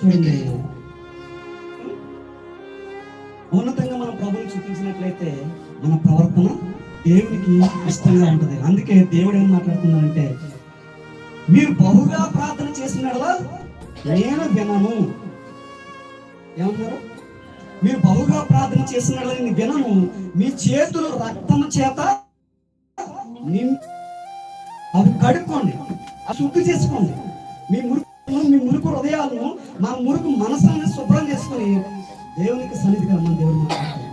చూడండి ఉన్నతంగా మన ప్రభుని చూపించినట్లయితే మన ప్రవర్తన దేవునికి ఇష్టంగా ఉంటది. అందుకే దేవుడు ఏం మాట్లాడుతున్నాడంటే మీరు బహుగా ప్రార్థన చేసినడలా నేను వినను. ఏమన్నారు? మీరు బహుగా ప్రార్థన చేసినడలా నేను వినను. మీ చేతులు రక్తము చేత అవి కడుక్కోండి. అవి శుద్ధి చేసుకోండి. మీ మురుకు మీ మురుకు హృదయాలను మన మురుకు మనసులను శుభ్రం చేసుకొని దేవునికి సన్నిధిగా మన దేవుడు మాట్లాడుతున్నాం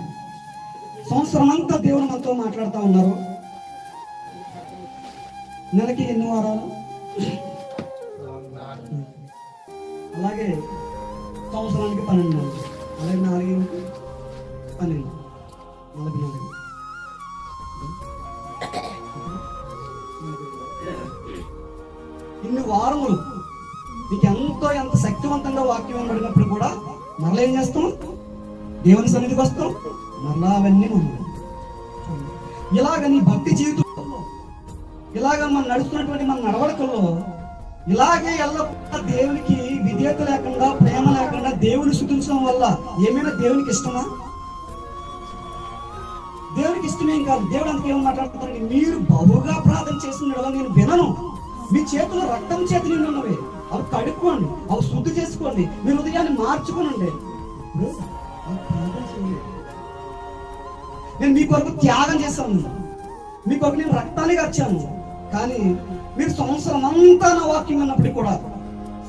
సంవత్సరం అంతా దేవుడు మనతో మాట్లాడుతూ ఉన్నారు. నెలకి ఎన్ని వారాలు? అలాగే సంవత్సరానికి పన్నెండు నెలలు. అలాగే నాలుగు పన్నెండు. నలభై నాలుగు. ఇన్ని వారములు నీకు ఎంతో ఎంత శక్తివంతంగా వాక్యం వినబడినప్పుడు కూడా మరలా ఏం చేస్తాం? దేవుని సన్నిధికి వస్తాం. మరలా అవన్నీ మనం ఇలాగ నీ భక్తి జీవితంలో ఇలాగ మనం నడుస్తున్నటువంటి మన నడవడికల్లో ఇలాగే ఎల్లప్పుడూ దేవునికి విధేయత లేకుండా ప్రేమ లేకుండా దేవుని శుద్ధించడం వల్ల ఏమైనా దేవునికి ఇష్టమా? దేవునికి ఇష్టమేం కాదు. దేవుడు అంతకేమో ఏం మీరు బహుగా ప్రార్థన చేస్తున్న నేను వినను. మీ చేతులు రక్తం చేతి నిండి ఉన్నవి. అవి కడుక్కోండి అవి శుద్ధి చేసుకోండి మీ హృదయాన్ని మార్చుకోనండి. నేను మీ కొరకు త్యాగం చేశాను. మీ కొరకు నేను రక్తాన్ని వచ్చాను కానీ మీరు సంవత్సరం అంతా నా వాక్యం ఉన్నప్పటికీ కూడా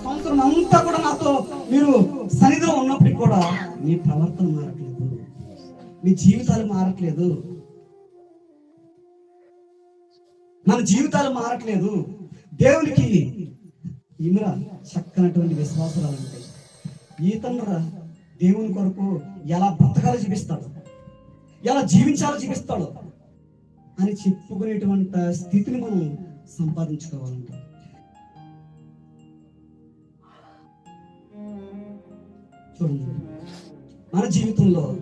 సంవత్సరం అంతా కూడా నాతో మీరు సన్నిధిలో ఉన్నప్పటికీ కూడా మీ ప్రవర్తన మారట్లేదు. మీ జీవితాలు మారట్లేదు. మన జీవితాలు మారట్లేదు. దేవునికి ఇమిరా చక్కనటువంటి విశ్వాసాలు ఉంటాయి. ఈతనరా దేవుని కొరకు ఎలా బ్రతకాలో చూపిస్తాడు? ఎలా జీవించాలో చూపిస్తాడు? అని చెప్పుకునేటువంటి స్థితిని మనం సంపాదించుకోవాలంట చూడండి. మన జీవితంలో